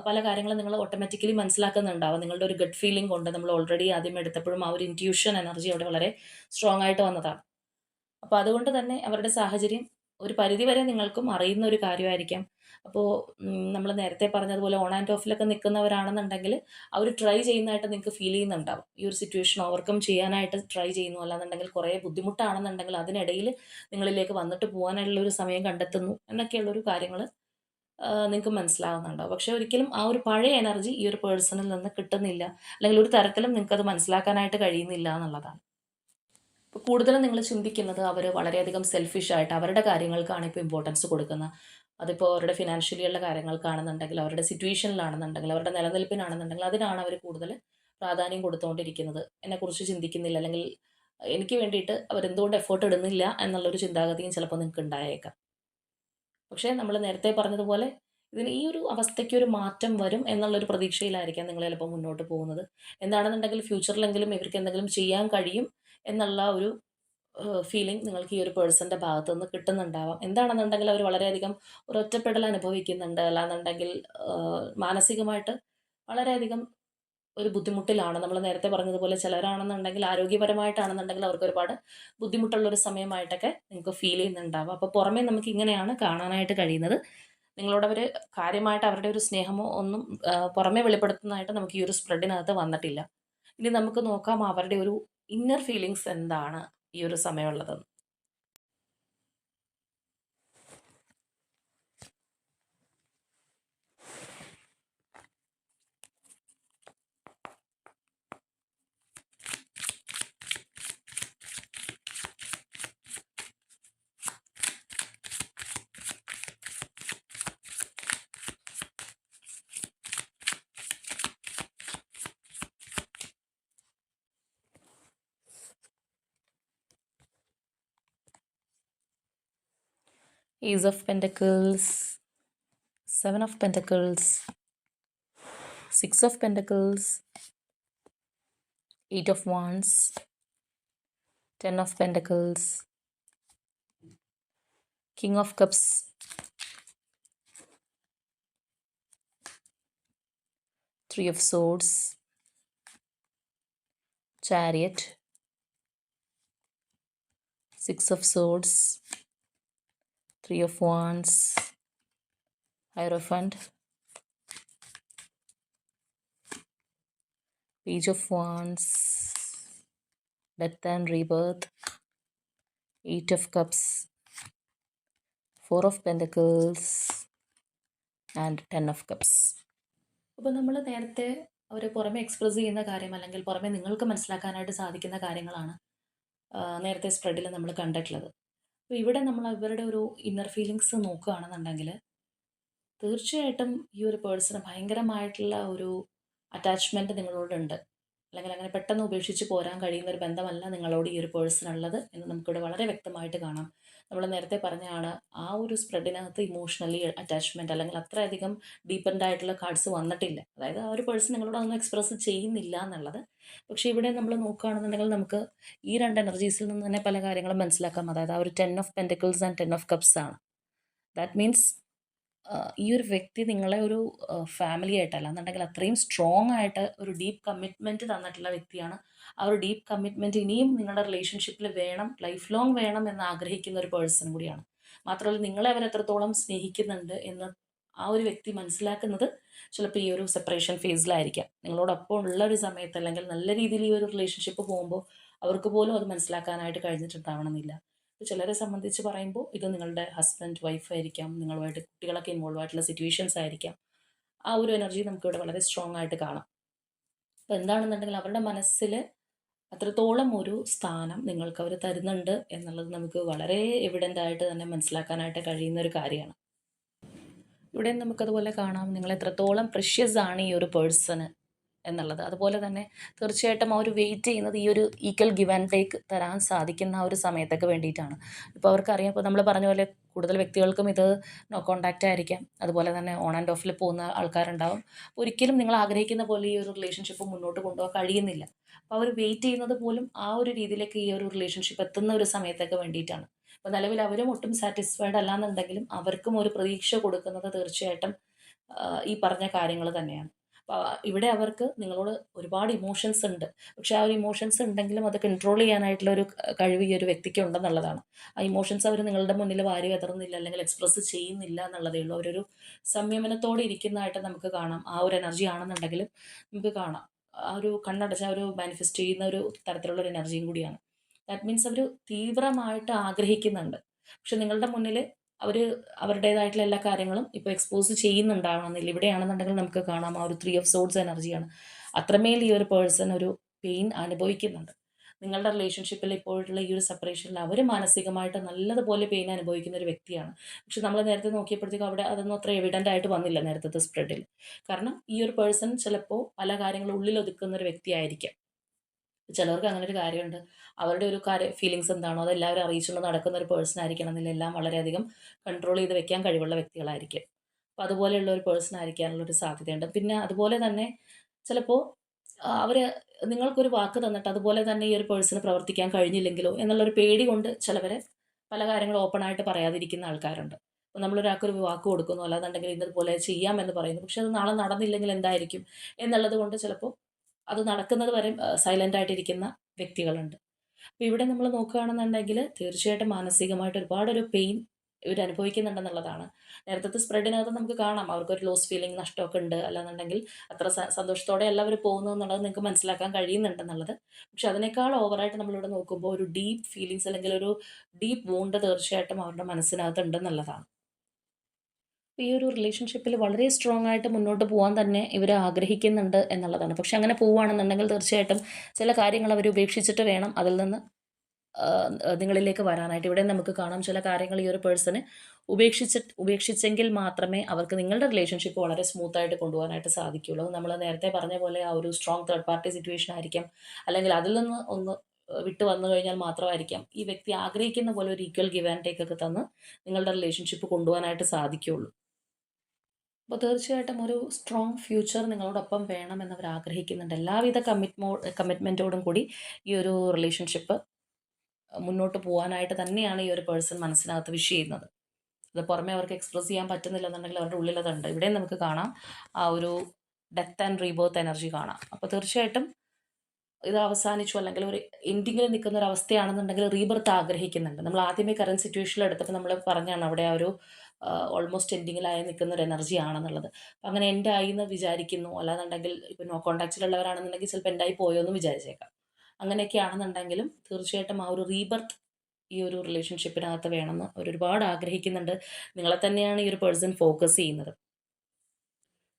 പല കാര്യങ്ങളും നിങ്ങൾ ഓട്ടോമാറ്റിക്കലി മനസ്സിലാക്കുന്നുണ്ടാവും. നിങ്ങളുടെ ഒരു ഗഡ് ഫീലിംഗ് കൊണ്ട് നമ്മൾ ഓൾറെഡി ആദ്യം എടുത്തപ്പോഴും ആ ഒരു ഇന്റ്യൂഷൻ എനർജി അവിടെ വളരെ സ്ട്രോങ് ആയിട്ട് വന്നതാണ്. അപ്പോൾ അതുകൊണ്ട് തന്നെ അവരുടെ സാഹചര്യം ഒരു പരിധിവരെ നിങ്ങൾക്കും അറിയുന്ന ഒരു കാര്യമായിരിക്കാം. അപ്പോൾ നമ്മൾ നേരത്തെ പറഞ്ഞതുപോലെ ഓൺ ആൻഡ് ഓഫിലൊക്കെ നിൽക്കുന്നവരാണെന്നുണ്ടെങ്കിൽ അവർ ട്രൈ ചെയ്യുന്നതായിട്ട് നിങ്ങൾക്ക് ഫീൽ ചെയ്യുന്നുണ്ടാവും. ഈ ഒരു സിറ്റുവേഷൻ ഓവർകം ചെയ്യാനായിട്ട് ട്രൈ ചെയ്യുന്നു. അല്ലാന്നുണ്ടെങ്കിൽ കുറേ ബുദ്ധിമുട്ടാണെന്നുണ്ടെങ്കിൽ അതിനിടയിൽ നിങ്ങളിലേക്ക് വന്നിട്ട് പോകാനുള്ള ഒരു സമയം കണ്ടെത്തുന്നു. എന്നൊക്കെയുള്ളൊരു കാര്യങ്ങൾ നിങ്ങൾക്ക് മനസ്സിലാകുന്നുണ്ടാവും പക്ഷേ ഒരിക്കലും ആ ഒരു പഴയ എനർജി ഈ ഒരു പേഴ്സണിൽ നിന്ന് കിട്ടുന്നില്ല. അല്ലെങ്കിൽ ഒരു തരത്തിലും നിങ്ങൾക്ക് അത് മനസ്സിലാക്കാനായിട്ട് കഴിയുന്നില്ല എന്നുള്ളതാണ്. ഇപ്പോൾ കൂടുതലും നിങ്ങൾ ചിന്തിക്കുന്നത് അവർ വളരെയധികം സെൽഫിഷായിട്ട് അവരുടെ കാര്യങ്ങൾക്കാണ് ഇപ്പോൾ ഇമ്പോർട്ടൻസ് കൊടുക്കുന്നത്. അതിപ്പോൾ അവരുടെ ഫിനാൻഷ്യലിയുള്ള കാര്യങ്ങൾക്കാണെന്നുണ്ടെങ്കിൽ അവരുടെ സിറ്റുവേഷനിലാണെന്നുണ്ടെങ്കിൽ അവരുടെ നിലനിൽപ്പിനാണെന്നുണ്ടെങ്കിൽ അതിനാണ് അവർ കൂടുതൽ പ്രാധാന്യം കൊടുത്തുകൊണ്ടിരിക്കുന്നത് എന്നെക്കുറിച്ച് ചിന്തിക്കുന്നില്ല. അല്ലെങ്കിൽ എനിക്ക് വേണ്ടിയിട്ട് അവരെന്തുകൊണ്ട് എഫേർട്ട് ഇടുന്നില്ല എന്നുള്ളൊരു ചിന്താഗതിയും ചിലപ്പോൾ നിങ്ങൾക്ക് ഉണ്ടായേക്കാം. പക്ഷേ നമ്മൾ നേരത്തെ പറഞ്ഞതുപോലെ ഇതിന് ഈ ഒരു അവസ്ഥയ്ക്ക് ഒരു മാറ്റം വരും എന്നുള്ളൊരു പ്രതീക്ഷയിലായിരിക്കാം നിങ്ങൾ ചിലപ്പോൾ മുന്നോട്ട് പോകുന്നത്. എന്താണെന്നുണ്ടെങ്കിൽ ഫ്യൂച്ചറിലെങ്കിലും ഇവർക്ക് എന്തെങ്കിലും ചെയ്യാൻ കഴിയും എന്നുള്ള ഒരു ഫീലിംഗ് നിങ്ങൾക്ക് ഈ ഒരു പേഴ്സന്റെ ഭാഗത്തു നിന്ന് കിട്ടുന്നുണ്ടാവാം. എന്താണെന്നുണ്ടെങ്കിൽ അവർ വളരെയധികം ഒരു ഒറ്റപ്പെടൽ അനുഭവിക്കുന്നുണ്ട്. അല്ലാന്നുണ്ടെങ്കിൽ മാനസികമായിട്ട് വളരെയധികം ഒരു ബുദ്ധിമുട്ടിലാണ്. നമ്മൾ നേരത്തെ പറഞ്ഞതുപോലെ ചിലരാണെന്നുണ്ടെങ്കിൽ ആരോഗ്യപരമായിട്ടാണെന്നുണ്ടെങ്കിൽ അവർക്ക് ഒരുപാട് ബുദ്ധിമുട്ടുള്ള ഒരു സമയമായിട്ടൊക്കെ നിങ്ങൾക്ക് ഫീൽ ചെയ്യുന്നുണ്ടാവും. അപ്പോൾ പുറമേ നമുക്ക് ഇങ്ങനെയാണ് കാണാനായിട്ട് കഴിയുന്നത്. നിങ്ങളോട് അവർ കാര്യമായിട്ട് അവരുടെ ഒരു സ്നേഹമോ ഒന്നും പുറമേ വെളിപ്പെടുത്തുന്നതായിട്ട് നമുക്ക് ഈ ഒരു സ്പ്രെഡിനകത്ത് വന്നിട്ടില്ല. ഇനി നമുക്ക് നോക്കാം അവരുടെ ഒരു ഇന്നർ ഫീലിങ്സ് എന്താണ് ഈ ഒരു സമയമുള്ളത് Ace of Pentacles, Seven of Pentacles, Six of Pentacles, Eight of Wands, Ten of Pentacles, King of Cups, Three of Swords, Chariot, Six of Swords, Three of Wands, Hierophant, Page of Wands, Death and Rebirth, Eight of Cups, Four of Pentacles, and ten of cups. അപ്പോൾ നമ്മൾ നേരത്തെ അവർ പുറമെ express ചെയ്യുന്ന കാര്യം അല്ലെങ്കിൽ പുറമെ നിങ്ങൾക്ക് മനസ്സിലാക്കാനായിട്ട് സാധിക്കുന്ന കാര്യങ്ങളാണ് നേരത്തെ സ്പ്രെഡിൽ നമ്മൾ കണ്ടിട്ടുള്ളത്. അപ്പോൾ ഇവിടെ നമ്മൾ ഇവരുടെ ഒരു ഇന്നർ ഫീലിങ്സ് നോക്കുകയാണെന്നുണ്ടെങ്കിൽ തീർച്ചയായിട്ടും ഈ ഒരു പേഴ്സണ് ഭയങ്കരമായിട്ടുള്ള ഒരു അറ്റാച്ച്മെന്റ് നിങ്ങളോടുണ്ട്. അല്ലെങ്കിൽ അങ്ങനെ പെട്ടെന്ന് ഉപേക്ഷിച്ച് പോരാൻ കഴിയുന്ന ഒരു ബന്ധമല്ല നിങ്ങളോട് ഈ ഒരു പേഴ്സൺ ഉള്ളത് എന്ന് നമുക്കിവിടെ വളരെ വ്യക്തമായിട്ട് കാണാം. നമ്മൾ നേരത്തെ പറഞ്ഞാണ് ആ ഒരു സ്പ്രെഡിനകത്ത് ഇമോഷണലി അറ്റാച്ച്മെന്റ് അല്ലെങ്കിൽ അത്രയധികം ഡീപ്പൻഡ് ആയിട്ടുള്ള കാർഡ്സ് വന്നിട്ടില്ല. അതായത് ആ ഒരു പേഴ്സൺ നിങ്ങളോട് അതൊന്നും എക്സ്പ്രസ് ചെയ്യുന്നില്ല എന്നുള്ളത്. പക്ഷേ ഇവിടെ നമ്മൾ നോക്കുകയാണെന്നുണ്ടെങ്കിൽ നമുക്ക് ഈ രണ്ട് എനർജീസിൽ നിന്ന് തന്നെ പല കാര്യങ്ങളും മനസ്സിലാക്കാം. അതായത് ആ ഒരു ten of pentacles and ten of cups ആണ്. ദാറ്റ് മീൻസ് ഈ ഒരു വ്യക്തി നിങ്ങളെ ഒരു ഫാമിലി ആയിട്ടല്ല എന്നുണ്ടെങ്കിൽ അത്രയും സ്ട്രോങ് ആയിട്ട് ഒരു ഡീപ്പ് കമ്മിറ്റ്മെന്റ് തന്നിട്ടുള്ള വ്യക്തിയാണ്. ആ ഒരു ഡീപ്പ് കമ്മിറ്റ്മെന്റ് ഇനിയും നിങ്ങളുടെ റിലേഷൻഷിപ്പിൽ വേണം ലൈഫ് ലോങ് വേണം എന്ന് ആഗ്രഹിക്കുന്ന ഒരു പേഴ്സൺ കൂടിയാണ്. മാത്രമല്ല നിങ്ങളെ അവർ എത്രത്തോളം സ്നേഹിക്കുന്നുണ്ട് എന്ന് ആ ഒരു വ്യക്തി മനസ്സിലാക്കുന്നത് ചിലപ്പോൾ ഈ ഒരു സെപ്പറേഷൻ ഫേസിലായിരിക്കാം നിങ്ങളോടൊപ്പം ഉള്ള ഒരു സമയത്ത് അല്ലെങ്കിൽ നല്ല രീതിയിൽ ഈ ഒരു റിലേഷൻഷിപ്പ് പോകുമ്പോൾ അവർക്ക് പോലും അത് മനസ്സിലാക്കാനായിട്ട് കഴിഞ്ഞിട്ടുണ്ടാവണമെന്നില്ല. ചിലരെ സംബന്ധിച്ച് പറയുമ്പോൾ ഇത് നിങ്ങളുടെ ഹസ്ബൻഡ് വൈഫ് ആയിരിക്കാം നിങ്ങളുമായിട്ട് കുട്ടികളൊക്കെ ഇൻവോൾവ് ആയിട്ടുള്ള സിറ്റുവേഷൻസ് ആയിരിക്കാം. ആ ഒരു എനർജി നമുക്ക് ഇവിടെ വളരെ സ്ട്രോങ് ആയിട്ട് കാണാം. അപ്പോൾ എന്താണെന്നുണ്ടെങ്കിൽ അവരുടെ മനസ്സിൽ അത്രത്തോളം ഒരു സ്ഥാനം നിങ്ങൾക്ക് അവർ തരുന്നുണ്ട് എന്നുള്ളത് നമുക്ക് വളരെ എവിഡന്റ് ആയിട്ട് തന്നെ മനസ്സിലാക്കാനായിട്ട് കഴിയുന്ന ഒരു കാര്യമാണ്. ഇവിടെ നമുക്കതുപോലെ കാണാം നിങ്ങൾ എത്രത്തോളം പ്രഷ്യസ് ആണ് ഈ ഒരു പേഴ്സണ് എന്നുള്ളത്. അതുപോലെ തന്നെ തീർച്ചയായിട്ടും ആ ഒരു വെയിറ്റ് ചെയ്യുന്നത് ഈ ഒരു ഈക്വൽ ഗിവ് ആൻഡ് ടേക്ക് തരാൻ സാധിക്കുന്ന ആ ഒരു സമയത്തൊക്കെ വേണ്ടിയിട്ടാണ്. ഇപ്പോൾ അവർക്കറിയാം ഇപ്പോൾ നമ്മൾ പറഞ്ഞ പോലെ കൂടുതൽ വ്യക്തികൾക്കും ഇത് നോ കോണ്ടാക്റ്റ് ആയിരിക്കാം. അതുപോലെ തന്നെ ഓൺ ആൻഡ് ഓഫിൽ പോകുന്ന ആൾക്കാരുണ്ടാവും. ഒരിക്കലും നിങ്ങൾ ആഗ്രഹിക്കുന്ന പോലെ ഈ ഒരു റിലേഷൻഷിപ്പ് മുന്നോട്ട് കൊണ്ടുപോകാൻ കഴിയുന്നില്ല. അപ്പോൾ അവർ വെയിറ്റ് ചെയ്യുന്നത് പോലും ആ ഒരു രീതിയിലേക്ക് ഈ ഒരു റിലേഷൻഷിപ്പ് എത്തുന്ന ഒരു സമയത്തൊക്കെ വേണ്ടിയിട്ടാണ്. അപ്പോൾ നിലവിൽ അവരും ഒട്ടും സാറ്റിസ്ഫൈഡ് അല്ലാന്നുണ്ടെങ്കിലും അവർക്കും ഒരു പ്രതീക്ഷ കൊടുക്കുന്നത് തീർച്ചയായിട്ടും ഈ പറഞ്ഞ കാര്യങ്ങൾ തന്നെയാണ്. ഇവിടെ അവർക്ക് നിങ്ങളോട് ഒരുപാട് ഇമോഷൻസ് ഉണ്ട്. പക്ഷെ ആ ഒരു ഇമോഷൻസ് ഉണ്ടെങ്കിലും അത് കൺട്രോൾ ചെയ്യാനായിട്ടുള്ള ഒരു കഴിവ് ഈ ഒരു വ്യക്തിക്ക് ഉണ്ടെന്നുള്ളതാണ്. ആ ഇമോഷൻസ് അവർ നിങ്ങളുടെ മുന്നിൽ വാരി വെതറുന്നില്ല അല്ലെങ്കിൽ എക്സ്പ്രസ് ചെയ്യുന്നില്ല എന്നുള്ളതേ ഉള്ളൂ. അവരൊരു സംയമനത്തോടെ ഇരിക്കുന്നതായിട്ട് നമുക്ക് കാണാം. ആ ഒരു എനർജി ആണെന്നുണ്ടെങ്കിലും നമുക്ക് കാണാം. ആ ഒരു കണ്ണടച്ച ഒരു മാനിഫെസ്റ്റ് ചെയ്യുന്ന ഒരു തരത്തിലുള്ള ഒരു എനർജിയും കൂടിയാണ്. ദാറ്റ് മീൻസ് അവർ തീവ്രമായിട്ട് ആഗ്രഹിക്കുന്നുണ്ട്. പക്ഷെ നിങ്ങളുടെ മുന്നിൽ അവർ അവരുടേതായിട്ടുള്ള എല്ലാ കാര്യങ്ങളും ഇപ്പോൾ എക്സ്പോസ് ചെയ്യുന്നുണ്ടാവണമെന്നില്ല. ഇവിടെയാണെന്നുണ്ടെങ്കിൽ നമുക്ക് കാണാം ആ ഒരു ത്രീ ഓഫ് സോഡ്സ് എനർജിയാണ് അത്രമേൽ ഈ ഒരു പേഴ്സൺ ഒരു പെയിൻ അനുഭവിക്കുന്നുണ്ട്. നിങ്ങളുടെ റിലേഷൻഷിപ്പിൽ ഇപ്പോഴുള്ള ഈ ഒരു സെപ്പറേഷനിൽ അവർ മാനസികമായിട്ട് നല്ലതുപോലെ പെയിൻ അനുഭവിക്കുന്ന ഒരു വ്യക്തിയാണ്. പക്ഷെ നമ്മൾ നേരത്തെ നോക്കിയപ്പോഴത്തേക്കും അവിടെ അതൊന്നും അത്ര എവിഡന്റ് ആയിട്ട് വന്നില്ല നേരത്തെ സ്പ്രെഡിൽ കാരണം ഈ ഒരു പേഴ്സൺ ചിലപ്പോൾ പല കാര്യങ്ങളും ഉള്ളിൽ ഒതുക്കുന്ന ഒരു വ്യക്തിയായിരിക്കാം. ചിലർക്ക് അങ്ങനെ ഒരു കാര്യമുണ്ട്. അവരുടെ ഒരു കാര്യ ഫീലിങ്സ് എന്താണോ അത് എല്ലാവരും അറിയിച്ചുകൊണ്ട് നടക്കുന്ന ഒരു പേഴ്സൺ ആയിരിക്കണം. എന്നില്ല എല്ലാം വളരെയധികം കൺട്രോൾ ചെയ്ത് വെക്കാൻ കഴിവുള്ള വ്യക്തികളായിരിക്കും. അപ്പോൾ അതുപോലെയുള്ള ഒരു പേഴ്സൺ ആയിരിക്കാനുള്ള ഒരു സാധ്യതയുണ്ട്. പിന്നെ അതുപോലെ തന്നെ ചിലപ്പോൾ അവർ നിങ്ങൾക്കൊരു വാക്ക് തന്നിട്ട് അതുപോലെ തന്നെ ഈ ഒരു പേഴ്സണ് പ്രവർത്തിക്കാൻ കഴിഞ്ഞില്ലെങ്കിലോ എന്നുള്ളൊരു പേടി കൊണ്ട് ചിലവർ പല കാര്യങ്ങളും ഓപ്പൺ ആയിട്ട് പറയാതിരിക്കുന്ന ആൾക്കാരുണ്ട്. അപ്പോൾ നമ്മളൊരാൾക്കൊരു വാക്ക് കൊടുക്കുന്നു അല്ലാന്നുണ്ടെങ്കിൽ ഇന്നതുപോലെ ചെയ്യാമെന്ന് പറയുന്നു. പക്ഷെ അത് നാളെ നടന്നില്ലെങ്കിൽ എന്തായിരിക്കും എന്നുള്ളത് കൊണ്ട് ചിലപ്പോൾ അത് നടക്കുന്നത് വരെ സൈലന്റ് ആയിട്ടിരിക്കുന്ന വ്യക്തികളുണ്ട്. അപ്പോൾ ഇവിടെ നമ്മൾ നോക്കുകയാണെന്നുണ്ടെങ്കിൽ തീർച്ചയായിട്ടും മാനസികമായിട്ട് ഒരുപാടൊരു പെയിൻ ഇവർ അനുഭവിക്കുന്നുണ്ടെന്നുള്ളതാണ്. നേരത്തെ സ്പ്രെഡിനകത്ത് നമുക്ക് കാണാം അവർക്കൊരു ലോസ് ഫീലിംഗ് നഷ്ടമൊക്കെ ഉണ്ട് അല്ലാന്നുണ്ടെങ്കിൽ അത്ര സന്തോഷത്തോടെ എല്ലാവരും പോകുന്നു എന്നുള്ളത് നിങ്ങൾക്ക് മനസ്സിലാക്കാൻ കഴിയുന്നുണ്ടെന്നുള്ളത്. പക്ഷെ അതിനേക്കാൾ ഓവറായിട്ട് നമ്മളിവിടെ നോക്കുമ്പോൾ ഒരു ഡീപ്പ് ഫീലിങ്സ് അല്ലെങ്കിൽ ഒരു ഡീപ്പ് വൂണ്ട് തീർച്ചയായിട്ടും അവരുടെ മനസ്സിനകത്ത് ഉണ്ടെന്നുള്ളതാണ്. ഈ ഒരു റിലേഷൻഷിപ്പിൽ വളരെ സ്ട്രോങ് ആയിട്ട് മുന്നോട്ട് പോകാൻ തന്നെ ഇവർ ആഗ്രഹിക്കുന്നുണ്ട് എന്നുള്ളതാണ്. പക്ഷെ അങ്ങനെ പോവുകയാണെന്നുണ്ടെങ്കിൽ തീർച്ചയായിട്ടും ചില കാര്യങ്ങൾ അവർ ഉപേക്ഷിച്ചിട്ട് വേണം അതിൽ നിന്ന് നിങ്ങളിലേക്ക് വരാനായിട്ട്. ഇവിടെ നമുക്ക് കാണാം ചില കാര്യങ്ങൾ ഈ ഒരു പേഴ്സണ് ഉപേക്ഷിച്ച് ഉപേക്ഷിച്ചെങ്കിൽ മാത്രമേ അവർക്ക് നിങ്ങളുടെ റിലേഷൻഷിപ്പ് വളരെ സ്മൂത്ത് ആയിട്ട് കൊണ്ടുപോകാനായിട്ട് സാധിക്കുകയുള്ളൂ. നമ്മൾ നേരത്തെ പറഞ്ഞ പോലെ ആ ഒരു സ്ട്രോങ് തേർഡ് പാർട്ടി സിറ്റുവേഷൻ ആയിരിക്കാം. അല്ലെങ്കിൽ അതിൽ നിന്ന് ഒന്ന് വിട്ടു വന്നു കഴിഞ്ഞാൽ മാത്രമായിരിക്കാം ഈ വ്യക്തി ആഗ്രഹിക്കുന്ന പോലെ ഒരു ഈക്വൽ ഗിവ് ആൻഡ് ടേക്ക് ഒക്കെ തന്ന് നിങ്ങളുടെ റിലേഷൻഷിപ്പ് കൊണ്ടുപോകാനായിട്ട് സാധിക്കുകയുള്ളൂ. അപ്പോൾ തീർച്ചയായിട്ടും ഒരു സ്ട്രോങ് ഫ്യൂച്ചർ നിങ്ങളോടൊപ്പം വേണമെന്നവർ ആഗ്രഹിക്കുന്നുണ്ട്. എല്ലാവിധ കമ്മിറ്റ്മോ കമ്മിറ്റ്മെന്റോടും കൂടി ഈ ഒരു റിലേഷൻഷിപ്പ് മുന്നോട്ട് പോകാനായിട്ട് തന്നെയാണ് ഈ ഒരു പേഴ്സൺ മനസ്സിനകത്ത് വിഷ് ചെയ്യുന്നത്. അത് പുറമേ അവർക്ക് എക്സ്പ്രസ് ചെയ്യാൻ പറ്റുന്നില്ല എന്നുണ്ടെങ്കിൽ അവരുടെ ഉള്ളിലതുണ്ട്. ഇവിടെ നമുക്ക് കാണാം ആ ഒരു ഡെത്ത് ആൻഡ് റീബേർത്ത് എനർജി കാണാം. അപ്പോൾ തീർച്ചയായിട്ടും ഇത് അവസാനിച്ചു അല്ലെങ്കിൽ ഒരു എൻഡിങ്ങിൽ നിൽക്കുന്ന ഒരു അവസ്ഥയാണെന്നുണ്ടെങ്കിൽ റീബർത്ത് ആഗ്രഹിക്കുന്നുണ്ട്. നമ്മൾ ആദ്യമേ കറണ്ട് സിറ്റുവേഷനിൽ എടുത്തപ്പോൾ നമ്മൾ പറഞ്ഞാണ് അവിടെ ആ ഒരു ഓൾമോസ്റ്റ് എൻഡിങ്ങിലായി നിൽക്കുന്ന ഒരു എനർജി ആണെന്നുള്ളത്. അപ്പം അങ്ങനെ എന്റെ ആയി എന്ന് വിചാരിക്കുന്നു. അല്ലാന്നുണ്ടെങ്കിൽ ഇപ്പോൾ നോ കോൺടാക്റ്റിലുള്ളവരാണെന്നുണ്ടെങ്കിൽ ചിലപ്പോൾ എന്റെ ആയി പോയോ എന്ന് വിചാരിച്ചേക്കാം. അങ്ങനെയൊക്കെ ആണെന്നുണ്ടെങ്കിലും തീർച്ചയായിട്ടും ആ ഒരു റീബർത്ത് ഈ ഒരു റിലേഷൻഷിപ്പിനകത്ത് വേണമെന്ന് ഒരുപാട് ആഗ്രഹിക്കുന്നുണ്ട്. നിങ്ങളെ തന്നെയാണ് ഈ ഒരു പേഴ്സൺ ഫോക്കസ് ചെയ്യുന്നത്.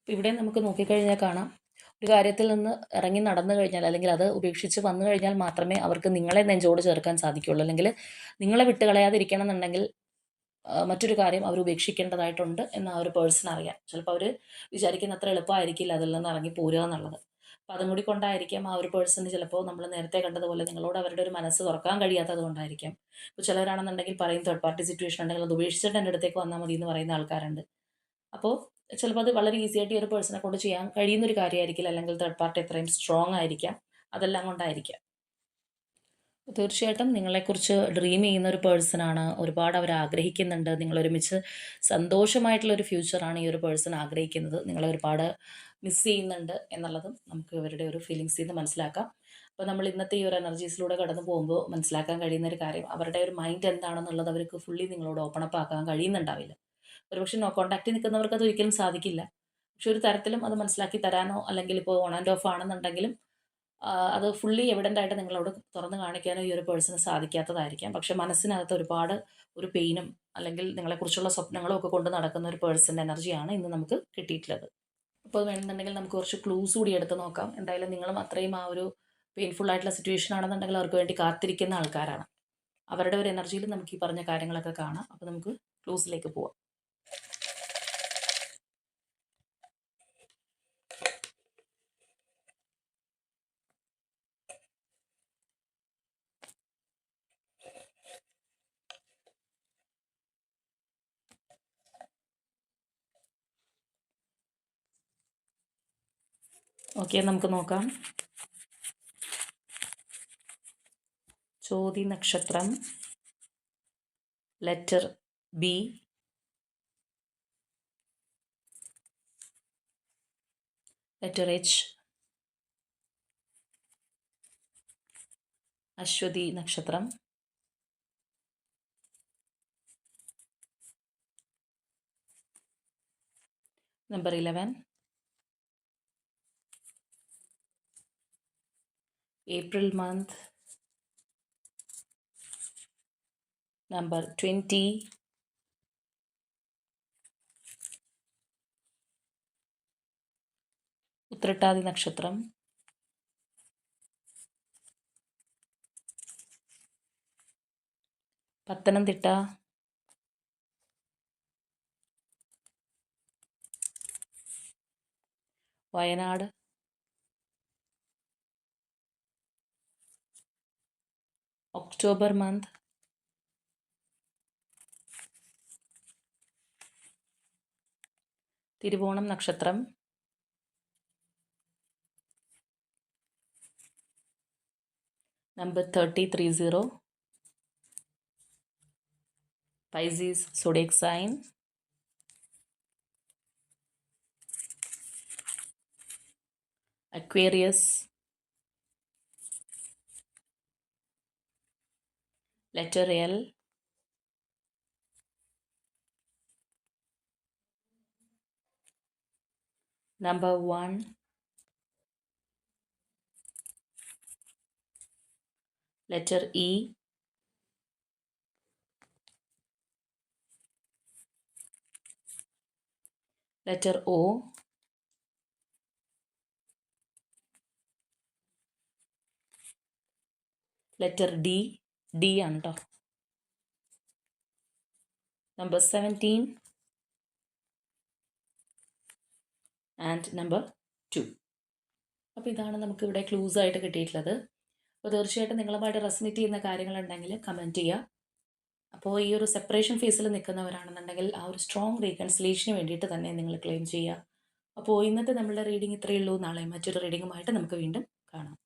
ഇവിടെ നമുക്ക് നോക്കിക്കഴിഞ്ഞാൽ കാണാം. ഒരു കാര്യത്തിൽ നിന്ന് ഇറങ്ങി നടന്നു കഴിഞ്ഞാൽ അല്ലെങ്കിൽ അത് ഉപേക്ഷിച്ച് വന്നു കഴിഞ്ഞാൽ മാത്രമേ അവർക്ക് നിങ്ങളെ നെഞ്ചോട് ചേർക്കാൻ സാധിക്കുകയുള്ളൂ. അല്ലെങ്കിൽ നിങ്ങളെ വിട്ടുകളയാതിരിക്കണം എന്നുണ്ടെങ്കിൽ മറ്റൊരു കാര്യം അവർ ഉപേക്ഷിക്കേണ്ടതായിട്ടുണ്ട് എന്ന് ആ ഒരു പേഴ്സൺ അറിയാം. ചിലപ്പോൾ അവർ വിചാരിക്കുന്ന അത്ര എളുപ്പമായിരിക്കില്ല അതിൽ നിന്ന് ഇറങ്ങി പോരുക എന്നുള്ളത്. അപ്പോൾ അതും കൂടി കൊണ്ടായിരിക്കാം ആ ഒരു പേഴ്സണ് ചിലപ്പോൾ നമ്മൾ നേരത്തെ കണ്ടതുപോലെ നിങ്ങളോട് അവരുടെ ഒരു മനസ്സ് തുറക്കാൻ കഴിയാത്തത് കൊണ്ടായിരിക്കാം. ഇപ്പോൾ ചിലരാണെന്നുണ്ടെങ്കിൽ പറയും തേർഡ് പാർട്ടി സിറ്റുവേഷൻ ഉണ്ടെങ്കിൽ അത് ഉപേക്ഷിച്ചിട്ട് എന്റെ അടുത്തേക്ക് വന്നാൽ മതി എന്ന് പറയുന്ന ആൾക്കാരുണ്ട്. അപ്പോൾ ചിലപ്പോൾ അത് വളരെ ഈസി ആയിട്ട് ഈ ഒരു പേഴ്സണെ കൊണ്ട് ചെയ്യാൻ കഴിയുന്ന ഒരു കാര്യമായിരിക്കില്ല. അല്ലെങ്കിൽ തേർഡ് പാർട്ടി എത്രയും സ്ട്രോങ് ആയിരിക്കാം. അതെല്ലാം കൊണ്ടായിരിക്കാം. തീർച്ചയായിട്ടും നിങ്ങളെക്കുറിച്ച് ഡ്രീം ചെയ്യുന്ന ഒരു പേഴ്സണാണ് ഒരുപാട് അവർ ആഗ്രഹിക്കുന്നുണ്ട്. നിങ്ങൾ ഒരുമിച്ച് സന്തോഷമായിട്ടുള്ള ഒരു ഫ്യൂച്ചറാണ് ഈ ഒരു പേഴ്സൺ ആഗ്രഹിക്കുന്നത്. നിങ്ങളെ ഒരുപാട് മിസ് ചെയ്യുന്നുണ്ട് എന്നുള്ളതും നമുക്ക് ഇവരുടെ ഒരു ഫീലിങ്സിൽ നിന്ന് മനസ്സിലാക്കാം. അപ്പോൾ നമ്മൾ ഇന്നത്തെ ഈ ഒരു എനർജീസിലൂടെ കടന്നു പോകുമ്പോൾ മനസ്സിലാക്കാൻ കഴിയുന്ന ഒരു കാര്യം അവരുടെ ഒരു മൈൻഡ് എന്താണെന്നുള്ളത് അവർക്ക് ഫുള്ളി നിങ്ങളോട് ഓപ്പൺ അപ്പ് ആക്കാൻ കഴിയുന്നുണ്ടാവില്ല. ഒരുപക്ഷെ നോ കോൺടാക്റ്റിൽ നിൽക്കുന്നവർക്ക് അത് ഒരിക്കലും സാധിക്കില്ല. പക്ഷെ ഒരു തരത്തിലും അത് മനസ്സിലാക്കി തരാനോ അല്ലെങ്കിൽ ഇപ്പോൾ ഓൺ ആൻഡ് ഓഫ് ആണെന്നുണ്ടെങ്കിലും അത് ഫുള്ളി എവിഡന്റ് ആയിട്ട് നിങ്ങളോട് തുറന്ന് കാണിക്കാനോ ഈ ഒരു പേഴ്സണ് സാധിക്കാത്തതായിരിക്കാം. പക്ഷെ മനസ്സിനകത്ത് ഒരുപാട് ഒരു പെയിനും അല്ലെങ്കിൽ നിങ്ങളെക്കുറിച്ചുള്ള സ്വപ്നങ്ങളും ഒക്കെ കൊണ്ട് നടക്കുന്ന ഒരു പേഴ്സന്റെ എനർജിയാണ് ഇന്ന് നമുക്ക് കിട്ടിയിട്ടുള്ളത്. അപ്പോൾ വേണമെന്നുണ്ടെങ്കിൽ നമുക്ക് കുറച്ച് ക്ലൂസ് കൂടി എടുത്ത് നോക്കാം. എന്തായാലും നിങ്ങളും അത്രയും ആ ഒരു പെയിൻഫുൾ ആയിട്ടുള്ള സിറ്റുവേഷൻ ആണെന്നുണ്ടെങ്കിൽ അവർക്ക് വേണ്ടി കാത്തിരിക്കുന്ന ആൾക്കാരാണ്. അവരുടെ ഒരു എനർജിയിൽ നമുക്ക് ഈ പറഞ്ഞ കാര്യങ്ങളൊക്കെ കാണാം. അപ്പോൾ നമുക്ക് ക്ലൂസിലേക്ക് പോവാം. ഓക്കെ നമുക്ക് നോക്കാം. ചോതി നക്ഷത്രം. Letter B. Letter H. Ashwathi നക്ഷത്രം. Number eleven. April month. Number 20 Uthrattathi നക്ഷത്രം. പത്തനംതിട്ട. വയനാട്. October month തിരുവോണം നക്ഷത്രം number 3030 Pisces zodiac sign Aquarius letter L. Number 1 letter E. Letter O. Letter D D ആണ് കേട്ടോ number seventeen and number two അപ്പോൾ ഇതാണ് നമുക്കിവിടെ clues ആയിട്ട് കിട്ടിയിട്ടുള്ളത്. അപ്പോൾ തീർച്ചയായിട്ടും നിങ്ങളുമായിട്ട് റെസിനേറ്റ് ചെയ്യുന്ന കാര്യങ്ങളുണ്ടെങ്കിൽ കമന്റ് ചെയ്യുക. അപ്പോൾ ഈ ഒരു സെപ്പറേഷൻ ഫേസിൽ നിൽക്കുന്നവരാണെന്നുണ്ടെങ്കിൽ ആ ഒരു സ്ട്രോങ് റീകൺസിലേഷന് വേണ്ടിയിട്ട് തന്നെ നിങ്ങൾ ക്ലെയിം ചെയ്യുക. അപ്പോൾ ഇന്നത്തെ നമ്മളുടെ റീഡിംഗ് ഇത്രയേ ഉള്ളൂ. നാളെ മറ്റൊരു റീഡിങ്ങുമായിട്ട് നമുക്ക് വീണ്ടും കാണാം.